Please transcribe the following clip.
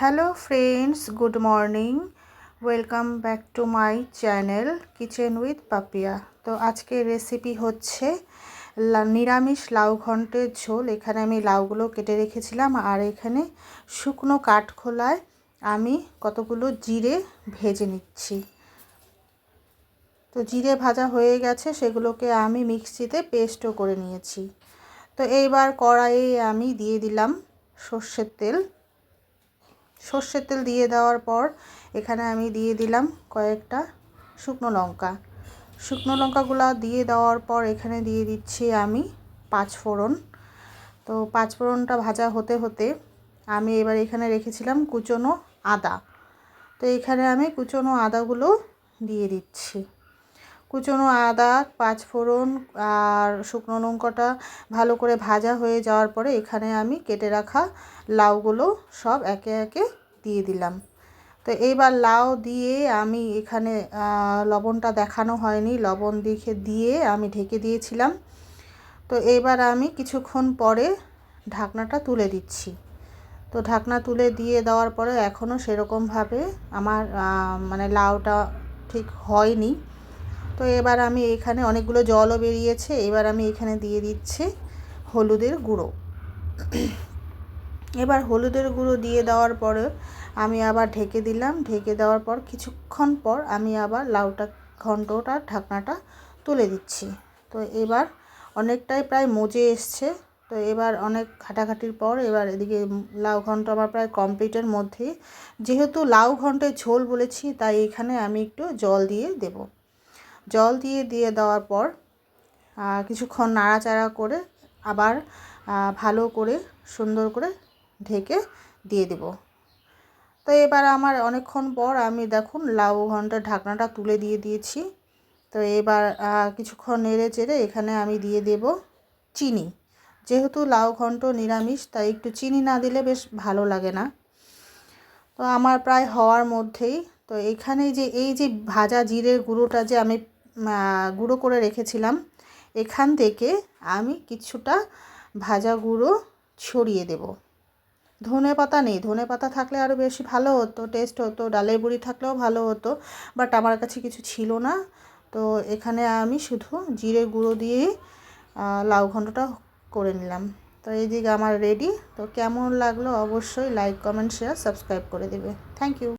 Hello friends good morning welcome back to my channel kitchen with Papiya তো আজকের recipe হচ্ছে নিরামিষ লাউ ঘন্টের ঝোল। এখানে আমি লাউগুলো কেটে রেখেছিলাম আর এখানে শুকনো কাঠখোলায় আমি কতগুলো জিরে ভেজে নিচ্ছি। তো জিরে ভাজা হয়ে গেছে, সেগুলোকে আমি মিক্সিতে পেস্টও করে নিয়েছি। তো এইবার কড়াইয়ে আমি দিয়ে দিলাম সর্ষের তেল। সর্ষের তেল দিয়ে দেওয়ার পর এখানে আমি দিয়ে দিলাম কয়েকটা শুকনো লঙ্কা। শুকনো লঙ্কাগুলো দিয়ে দেওয়ার পর এখানে দিয়ে দিচ্ছি আমি পাঁচ ফোড়ন। তো পাঁচ ফোড়নটা ভাজা হতে হতে আমি এবার এখানে রেখেছিলাম কুচনো আদা। তো এখানে আমি কুচনো আদাগুলো দিয়ে দিচ্ছি। কুচনো আদা, পাঁচ ফোড়ন আর শুকনো লঙ্কাটা ভালো করে ভাজা হয়ে যাওয়ার পরে এখানে আমি কেটে রাখা লাউগুলো সব একে একে দিয়ে দিলাম। তো এইবার লাউ দিয়ে আমি এখানে লবণটা দেখানো হয়নি, লবণ দেখে দিয়ে আমি ঢেকে দিয়েছিলাম। তো এবার আমি কিছুক্ষণ পরে ঢাকনাটা তুলে দিচ্ছি। তো ঢাকনা তুলে দিয়ে দেওয়ার পরে এখনও সেরকমভাবে আমার মানে লাউটা ঠিক হয়নি। তো এবার আমি এখানে অনেকগুলো জলও বেরিয়েছে, এবার আমি এখানে দিয়ে দিচ্ছি হলুদের গুঁড়ো। এবার হলুদের গুঁড়ো দিয়ে দেওয়ার পরে আমি আবার ঢেকে দিলাম, ঢেকে দেওয়ার পর কিছুক্ষণ পর আমি আবার লাউটা ঘন্টটা ঢাকনাটা তুলে দিচ্ছি। তো এবার অনেকটাই প্রায় মজে এসছে, তো এবার অনেক ঘাটাঘাটির পর এবার এদিকে লাউ ঘন্ট আমার প্রায় কমপ্লিটের মধ্যে যেহেতু লাউ ঘন্টের ঝোল বলেছি, তাই এখানে আমি একটু জল দিয়ে দেব। জল দিয়ে দিয়ে দেওয়ার পর কিছুক্ষণ নাড়াচাড়া করে আবার ভালো করে, সুন্দর করে ঢেকে দিয়ে দেব। তো এবার আমার অনেকক্ষণ পর আমি দেখুন লাউ ঘণ্টার ঢাকনাটা তুলে দিয়ে দিয়েছি। তো এবার কিছুক্ষণ নেড়ে চেড়ে এখানে আমি দিয়ে দেব চিনি। যেহেতু লাউ ঘন্ট নিরামিষ, তাই একটু চিনি না দিলে বেশ ভালো লাগে না। তো আমার প্রায় হওয়ার মধ্যেই, তো এখানে যে, এই যে ভাজা জিরের গুঁড়োটা যে আমি গুঁড়ো করে রেখেছিলাম। এখান থেকে আমি কিছুটা ভাজা গুঁড়ো ছড়িয়ে দেব। ধনে পাতা নেই। ধনে পাতা থাকলে আরও বেশি ভালো হতো টেস্ট হতো, ডালের বুড়ি থাকলেও ভালো হতো বাট আমার কাছে কিছু ছিল না। তো এখানে আমি শুধু জিরে গুঁড়ো দিয়েই লাউ ঘণ্টটা করে নিলাম। তো এই দিকে আমার রেডি তো কেমন লাগল অবশ্যই লাইক কমেন্ট শেয়ার সাবস্ক্রাইব করে দেবে। Thank you